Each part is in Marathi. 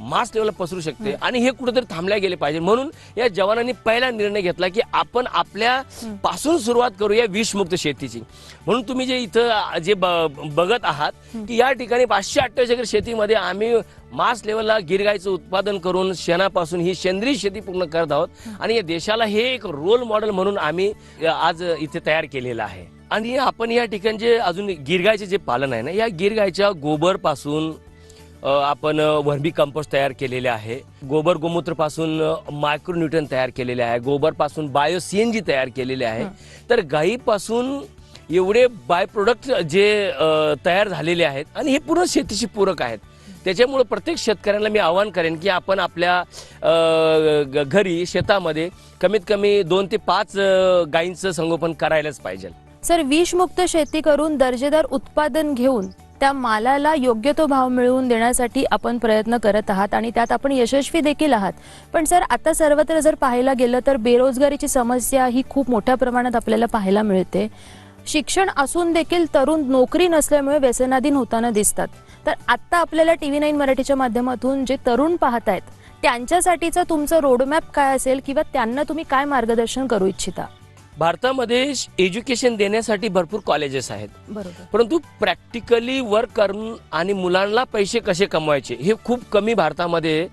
मास लेवलला पसरू शकते. आणि हे कुठेतरी थांबल्या गेले पाहिजे. म्हणून या जवानांनी पहिला निर्णय घेतला की आपण आपल्या पासून सुरुवात करूया विषमुक्त शेतीची. म्हणून तुम्ही जे इथं जे बघत आहात की या ठिकाणी पाचशे अठ्ठावीस एकर शेतीमध्ये आम्ही मास लेवलला गिरगायचं उत्पादन करून शेणापासून ही सेंद्रिय शेती पूर्ण करत आहोत. आणि या देशाला हे एक रोल मॉडेल म्हणून आम्ही आज इथे तयार केलेलं आहे. आणि आपण या ठिकाणी जे अजून गिरगायचे जे पालन आहे ना या गिरगायच्या गोबरपासून आपण वर्मी कंपोस्ट तयार केलेले आहे. गोबर गोमूत्रपासून मायक्रोन्यूटन तयार केलेले आहे. गोबरपासून बायो सीएनजी तयार केलेले आहे. तर गायीपासून एवढे बाय प्रोडक्ट जे तयार झालेले आहेत आणि हे पूर्ण शेतीशी पूरक आहेत. त्याच्यामुळे प्रत्येक शेतकऱ्यांना मी आवाहन करेन की आपण आपल्या घरी शेतामध्ये कमीत कमी दोन ते पाच गायींचं संगोपन करायलाच पाहिजे. सर विषमुक्त शेती करून दर्जेदार उत्पादन घेऊन त्या मालाला योग्य तो भाव मिळवून देण्यासाठी आपण प्रयत्न करत आहात आणि त्यात आपण यशस्वी देखील आहात. पण सर आता सर्वत्र जर पाहायला गेलं तर बेरोजगारीची समस्या ही खूप मोठ्या प्रमाणात आपल्याला पाहायला मिळते. शिक्षण असून देखील तरुण नोकरी नसल्यामुळे व्यसनाधीन होताना दिसतात. तर आत्ता आपल्याला टी व्ही नाईन मराठीच्या माध्यमातून जे तरुण पाहत आहेत त्यांच्यासाठीचं तुमचं रोडमॅप काय असेल किंवा त्यांना तुम्ही काय मार्गदर्शन करू इच्छिता? भारतामध्ये एज्युकेशन देण्यासाठी भरपूर कॉलेजेस आहेत. बरोबर. परंतु प्रॅक्टिकली वर्क करून आणि मुलांना पैसे कसे कमवायचे हे खूप कमी भारतामध्ये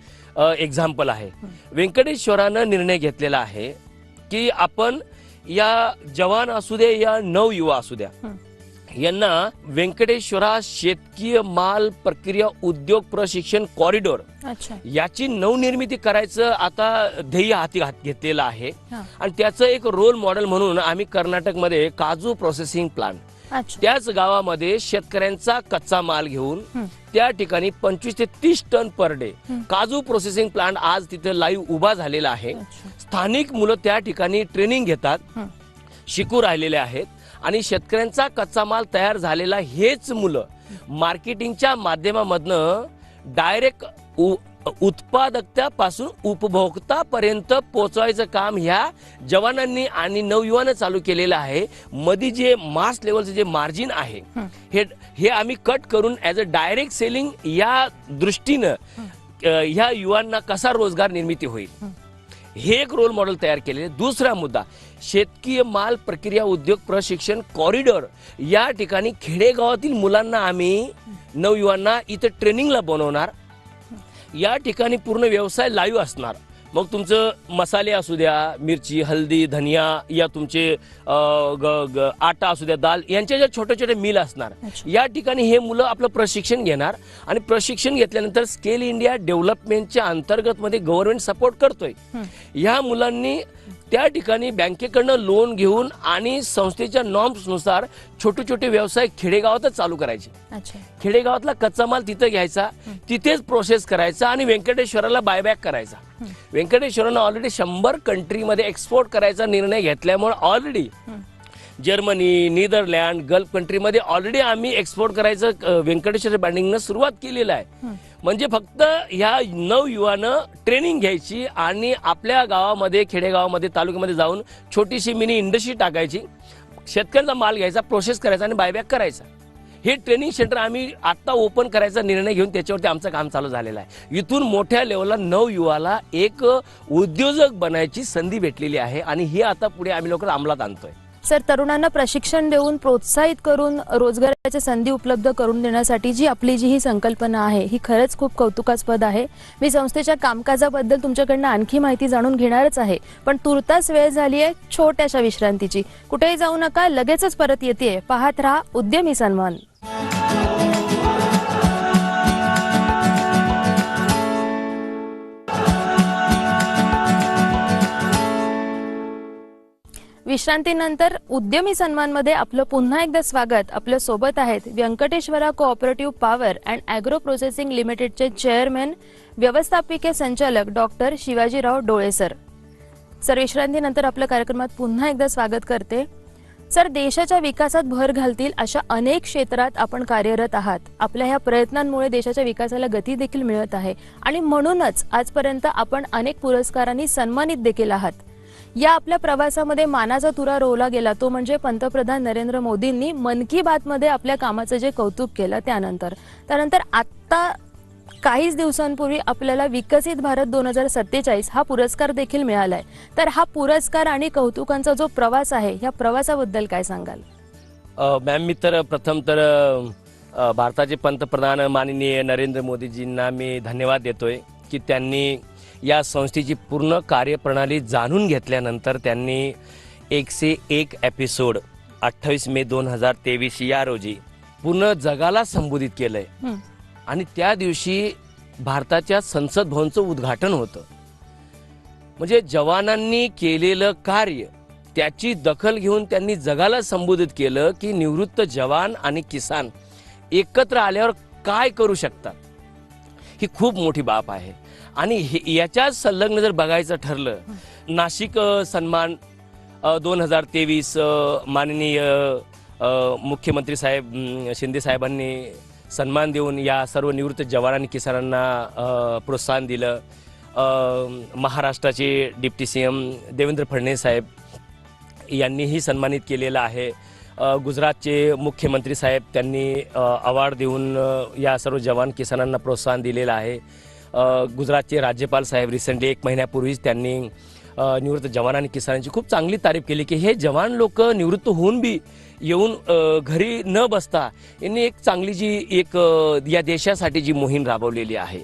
एक्झाम्पल आहे. व्यंकटेश्वरानं निर्णय घेतलेला आहे की आपण या जवान असू दे या नवयुवा असू द्या. यांना व्यंकटेश्वरा शेतकीय माल प्रक्रिया उद्योग प्रशिक्षण कॉरिडॉर याची नवनिर्मिती करायचं आता ध्येय हाती घात घेतलेलं आहे. आणि त्याचं एक रोल मॉडेल म्हणून आम्ही कर्नाटकमध्ये काजू प्रोसेसिंग प्लांट त्याच गावामध्ये शेतकऱ्यांचा कच्चा माल घेऊन. त्या ठिकाणी पंचवीस ते तीस टन पर डे. काजू प्रोसेसिंग प्लांट आज तिथे लाईव्ह उभा झालेला आहे. स्थानिक मुलं त्या ठिकाणी ट्रेनिंग घेतात. शिकू राहिलेले आहेत आणि शेतकऱ्यांचा कच्चा माल तयार झालेला हेच मुलं मार्केटिंगच्या माध्यमामधनं डायरेक्ट उत्पादकतापासून उपभोक्तापर्यंत पोहोचवायचं काम ह्या जवानांनी आणि नवयुवानं चालू केलेलं आहे मध्ये जे मास लेवलचं जे मार्जिन आहे हं. हे आम्ही कट करून ॲज अ डायरेक्ट सेलिंग या दृष्टीनं ह्या युवांना कसा रोजगार निर्मिती होईल. हे एक रोल मॉडेल तयार केलेले दुसरा मुद्दा शेतकीय माल प्रक्रिया उद्योग प्रशिक्षण कॉरिडॉर. या ठिकाणी खेडेगावातील मुलांना आम्ही नवयुवांना इथं ट्रेनिंगला बनवणार. या ठिकाणी पूर्ण व्यवसाय लाईव्ह असणार. मग तुमचं मसाले असू द्या मिरची हल्दी धनिया या तुमचे ग- ग- आटा असू द्या दाल यांच्या ज्या छोटे छोटे मिल असणार. या ठिकाणी हे मुलं आपलं प्रशिक्षण घेणार आणि प्रशिक्षण घेतल्यानंतर स्केल इंडिया डेव्हलपमेंटच्या अंतर्गत मध्ये गव्हर्नमेंट सपोर्ट करतोय. ह्या मुलांनी त्या ठिकाणी बँकेकडनं लोन घेऊन आणि संस्थेच्या नॉर्म्सनुसार छोटे छोटे व्यवसाय खेडेगावातच चालू करायचे. खेडेगावातला कच्चा माल तिथं घ्यायचा तिथेच प्रोसेस करायचा आणि व्यंकटेश्वराला बायबॅक करायचा. व्यंकटेश्वरानं ऑलरेडी शंभर कंट्रीमध्ये एक्सपोर्ट करायचा निर्णय घेतल्यामुळे ऑलरेडी. जर्मनी नेदरलँड गल्फ कंट्रीमध्ये ऑलरेडी आम्ही एक्सपोर्ट करायचं व्यंकटेश्वर बँडिंगनं सुरुवात केलेलं आहे. म्हणजे फक्त ह्या नवयुवानं ट्रेनिंग घ्यायची आणि आपल्या गावामध्ये खेडेगावामध्ये तालुक्यामध्ये जाऊन छोटीशी मिनी इंडस्ट्री टाकायची. शेतकऱ्यांचा माल घ्यायचा प्रोसेस करायचा आणि बायबॅक करायचा. हे ट्रेनिंग सेंटर आम्ही आत्ता ओपन करायचा निर्णय घेऊन त्याच्यावरती आमचं काम चालू झालेलं आहे. इथून मोठ्या लेवलला नवयुवाला एक उद्योजक बनायची संधी भेटलेली आहे आणि ही आता पुढे आम्ही लवकर अंमलात आणतोय. सर तरुणांना प्रशिक्षण देऊन प्रोत्साहित करून रोजगाराच्या संधी उपलब्ध करून देण्यासाठी जी आपली जी ही संकल्पना आहे ही खरंच खूप कौतुकास्पद आहे. मी संस्थेच्या कामकाजाबद्दल तुमच्याकडनं आणखी माहिती जाणून घेणारच आहे पण तुर्तास वेळ झाली आहे छोट्याशा विश्रांतीची. कुठेही जाऊ नका लगेचच परत येते पाहत राहा उद्यमी सन्मान. विश्रांतीनंतर उद्यमी सन्मानमध्ये आपलं पुन्हा एकदा स्वागत. आपल्यासोबत आहेत Venkateshwara cooperative power and agro processing लिमिटेडचे चेअरमॅन व्यवस्थापिके संचालक डॉक्टर शिवाजीराव डोळे सर. सर विश्रांतीनंतर आपल्या कार्यक्रमात पुन्हा एकदा स्वागत करते. सर देशाच्या विकासात भर घालतील अशा अनेक क्षेत्रात आपण कार्यरत आहात. आपल्या ह्या प्रयत्नांमुळे देशाच्या विकासाला गती देखील मिळत आहे. आणि म्हणूनच आजपर्यंत आपण अनेक पुरस्कारांनी सन्मानित देखील आहात. या आपल्या प्रवासामध्ये मानाचा तुरा रोवला गेला. तो म्हणजे पंतप्रधान नरेंद्र मोदींनी मन की बात मध्ये आपल्या कामाचं जे कौतुक केलं त्यानंतर. त्यानंतर आत्ता काहीच दिवसांपूर्वी आपल्याला विकसित भारत दोन हजार सत्तेचाळीस हा पुरस्कार देखील मिळालाय. तर हा पुरस्कार आणि कौतुकांचा जो प्रवास आहे ह्या प्रवासाबद्दल काय सांगाल? मॅम मी तर प्रथम तर भारताचे पंतप्रधान माननीय नरेंद्र मोदीजींना मी धन्यवाद देतोय की त्यांनी या संस्थेची पूर्ण कार्यप्रणाली जाणून घेतल्यानंतर त्यांनी एकशे एक एपिसोड अठ्ठावीस मे दोन हजार तेवीस या रोजी पूर्ण जगाला संबोधित केलंय. आणि त्या दिवशी भारताच्या संसद भवनचं उद्घाटन होतं. म्हणजे जवानांनी केलेलं कार्य त्याची दखल घेऊन त्यांनी जगाला संबोधित केलं की निवृत्त जवान आणि किसान एकत्र आल्यावर काय करू शकतात? ही खूप मोठी बाब आहे. आणि हे याच्याच संलग्न जर बघायचं ठरलं नाशिक सन्मान दोन हजार तेवीस माननीय मुख्यमंत्री साहेब शिंदे साहेबांनी सन्मान देऊन या सर्व निवृत्त जवान आणि किसानांना प्रोत्साहन दिलं. महाराष्ट्राचे deputy C M Devendra Fadnavis saheb यांनीही सन्मानित केलेलं आहे. गुजरातचे मुख्यमंत्री साहेब त्यांनी अवॉर्ड देऊन या सर्व जवान किसानांना प्रोत्साहन दिलेलं आहे. गुजरातचे राज्यपाल साहेब रिसेंटली एक महिन्यापूर्वीच त्यांनी निवृत्त जवान आणि किसानांची खूप चांगली तारीफ केली की हे जवान लोक निवृत्त होऊन बी येऊन घरी न बसता यांनी एक चांगली जी एक या देशासाठी जी मोहीम राबवलेली आहे.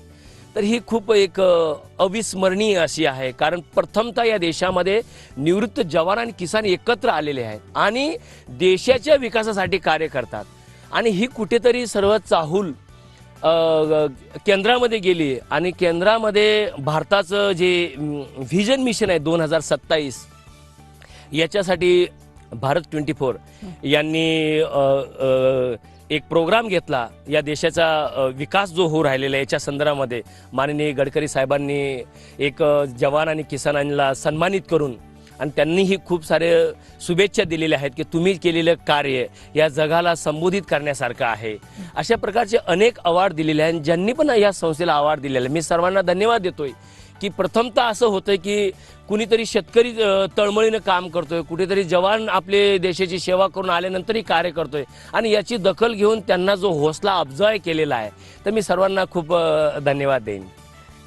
तर ही खूप एक अविस्मरणीय अशी आहे. कारण प्रथमतः या देशामध्ये निवृत्त जवान आणि किसान एकत्र आलेले आहेत आणि देशाच्या विकासासाठी कार्य करतात. आणि ही कुठेतरी सर्व चाहूल केंद्रामध्ये गेली आणि केंद्रामध्ये भारताचं जे व्हिजन मिशन आहे दोन हजार सत्तावीस याच्यासाठी भारत ट्वेंटी फोर यांनी एक प्रोग्राम घेतला. या देशाचा विकास जो होऊ राहिलेला आहे याच्या संदर्भामध्ये माननीय गडकरी साहेबांनी एक जवान आणि किसानांना सन्मानित करून आणि त्यांनीही खूप सारे शुभेच्छा दिलेल्या आहेत की तुम्ही केलेलं कार्य या जगाला संबोधित करण्यासारखं आहे. अशा प्रकारचे अनेक अवॉर्ड दिलेले आहेत. ज्यांनी पण या संस्थेला अवॉर्ड दिलेला आहे मी सर्वांना धन्यवाद देतोय की प्रथमतः असं होतं की कुणीतरी शेतकरी तळमळीनं काम करतोय. कुठेतरी जवान आपले देशाची सेवा करून आल्यानंतरही कार्य करतोय. आणि याची दखल घेऊन त्यांना जो हौसला अफजाय केलेला आहे तर मी सर्वांना खूप धन्यवाद देईन.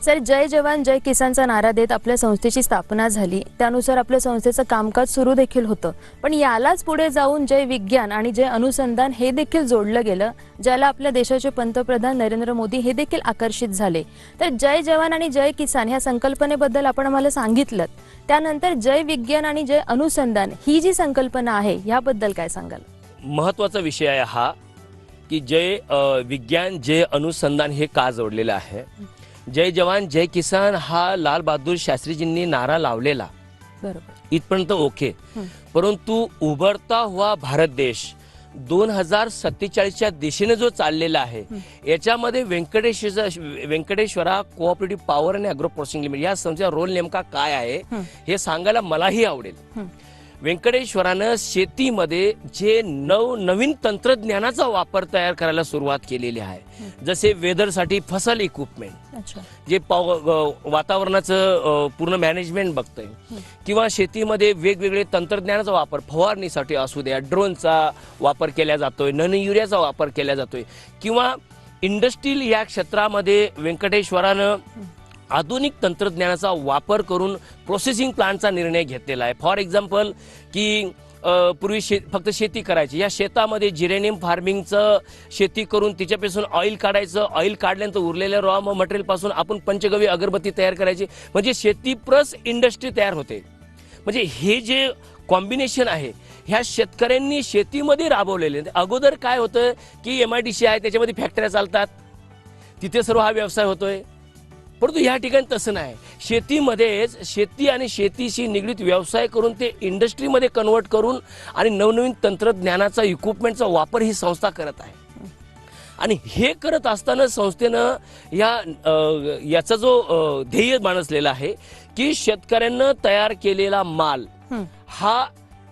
सर जय जवान जय किसानचा नारा देत आपल्या संस्थेची स्थापना झाली. त्यानुसार आपल्या संस्थेचं कामकाज सुरू देखील होतं. पण यालाच पुढे जाऊन जय विज्ञान आणि जय अनुसंधान हे देखील जोडलं गेलं ज्याला आपल्या देशाचे पंतप्रधान नरेंद्र मोदी हे देखील आकर्षित झाले. तर जय जवान आणि जय किसान ह्या संकल्पनेबद्दल आपण आम्हाला सांगितलं. त्यानंतर जय विज्ञान आणि जय अनुसंधान ही जी संकल्पना आहे याबद्दल काय सांगाल? महत्त्वाचा विषय आहे हा की जय विज्ञान जय अनुसंधान हे का जोडलेलं आहे? जय जवान जय किसान हा लाल बहादूर शास्त्रीजींनी नारा लावलेला. बरोबर. इथपर्यंत ओके. परंतु उभरता हुआ भारत देश दोन हजार सत्तेचाळीसच्या दिशेने जो चाललेला आहे याच्यामध्ये व्यंकटेश व्यंकटेश्वरा कोऑपरेटिव्ह पॉवर आणि अॅग्रो प्रोसेसिंग लिमिटेड या संस्थेचा रोल नेमका काय आहे हे. सांगायला मलाही आवडेल. व्यंकटेश्वरानं शेतीमध्ये जे नव नवीन तंत्रज्ञानाचा वापर तयार करायला सुरुवात केलेली आहे. जसे वेदरसाठी फसल इक्विपमेंट अच्छा. जे पाव वातावरणाचं पूर्ण मॅनेजमेंट बघतंय. किंवा शेतीमध्ये वेगवेगळे तंत्रज्ञानाचा वापर फवारणीसाठी असू द्या ड्रोनचा वापर केला जातोय नन युरियाचा वापर केला जातोय. किंवा इंडस्ट्रील या क्षेत्रामध्ये व्यंकटेश्वरानं आधुनिक तंत्रज्ञानाचा वापर करून प्रोसेसिंग प्लांटचा निर्णय घेतलेला आहे. फॉर एक्झाम्पल की पूर्वी शे फक्त शेती करायची. या शेतामध्ये जिरेनियम फार्मिंगचं शेती करून तिच्यापासून ऑइल काढायचं. ऑइल काढल्यानंतर उरलेल्या रॉ मटेरियलपासून आपण पंचगवी अगरबत्ती तयार करायची. म्हणजे शेती प्लस इंडस्ट्री तयार होते. म्हणजे हे जे कॉम्बिनेशन आहे ह्या शेतकऱ्यांनी शेतीमध्ये राबवलेले. अगोदर काय होतं की एम आय डी सी आहे त्याच्यामध्ये फॅक्टऱ्या चालतात. तिथे सर्व हा व्यवसाय होतोय. परंतु या ठिकाणी तसं नाही. शेतीमध्येच शेती आणि शेतीशी निगडीत व्यवसाय करून ते इंडस्ट्रीमध्ये कन्वर्ट करून आणि नवनवीन तंत्रज्ञानाचा इक्विपमेंटचा वापर ही संस्था करत आहे. आणि हे करत असताना संस्थेनं या याचा जो ध्येय माणसलेला आहे की शेतकऱ्यांना तयार केलेला माल. हा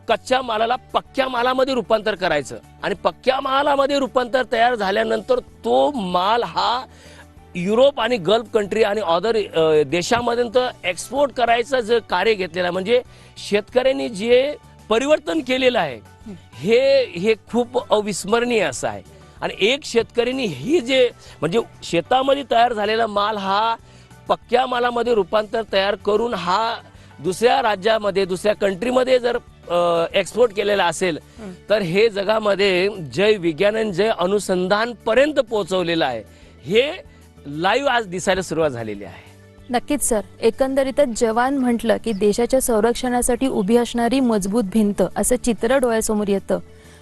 कच्च्या मालाला पक्क्या मालामध्ये रूपांतर करायचं. आणि पक्क्या मालामध्ये रूपांतर तयार झाल्यानंतर तो माल हा युरोप आणि गल्फ कंट्री आणि अदर देशामध्ये तर एक्सपोर्ट करायचं जे कार्य घेतलेलं आहे म्हणजे शेतकऱ्यांनी जे परिवर्तन केलेलं आहे हे हे खूप अविस्मरणीय असं आहे. आणि एक शेतकऱ्यांनी ही जे म्हणजे शेतामध्ये तयार झालेला माल हा पक्क्या मालामध्ये रूपांतर तयार करून हा दुसऱ्या राज्यामध्ये दुसऱ्या कंट्रीमध्ये जर एक्सपोर्ट केलेला असेल तर हे जगामध्ये जय विज्ञान आणि जय अनुसंधान पर्यंत पोहोचवलेलं आहे. हे लाईव्ह आज दिसायला सुरुवात झालेली आहे. नक्कीच सर. एकंदरीतच जवान म्हटलं की देशाच्या संरक्षणासाठी उभी असणारी मजबूत भिंत असं चित्र डोळ्यासमोर येतं.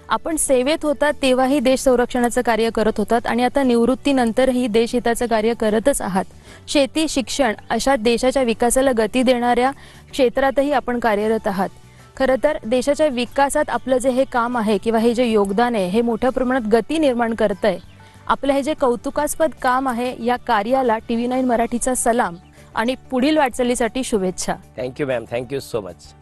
आपण सेवेत होता तेव्हाही देश संरक्षणाचं कार्य करत होतात आणि आता निवृत्तीनंतरही देशहिताचं कार्य करतच आहात. शेती शिक्षण अशा देशाच्या विकासाला गती देणाऱ्या क्षेत्रातही आपण कार्यरत आहात. खरं तर देशाच्या विकासात आपलं जे हे काम आहे किंवा हे जे योगदान आहे हे मोठ्या प्रमाणात गती निर्माण करत आहे आपलं हे जे कौतुकास्पद काम आहे या कार्याला टी व्ही नाईन मराठीचा सलाम आणि पुढील वाटचालीसाठी शुभेच्छा. Thank you ma'am thank you so much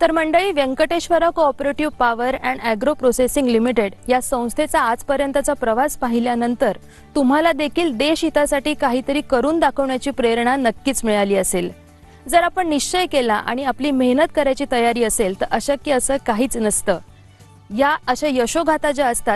तर मंडळी Venkateshwara cooperative power and agro processing limited या संस्थेचा आजपर्यंतचा प्रवास पाहिल्यानंतर तुम्हाला देखील देश हितासाठी काहीतरी करून दाखवण्याची प्रेरणा नक्कीच मिळाली असेल. जर आपण निश्चय केला आणि आपली मेहनत करायची तयारी असेल तर अशक्य असं काहीच नसतं. या अशा यशोगाथा ज्या असतात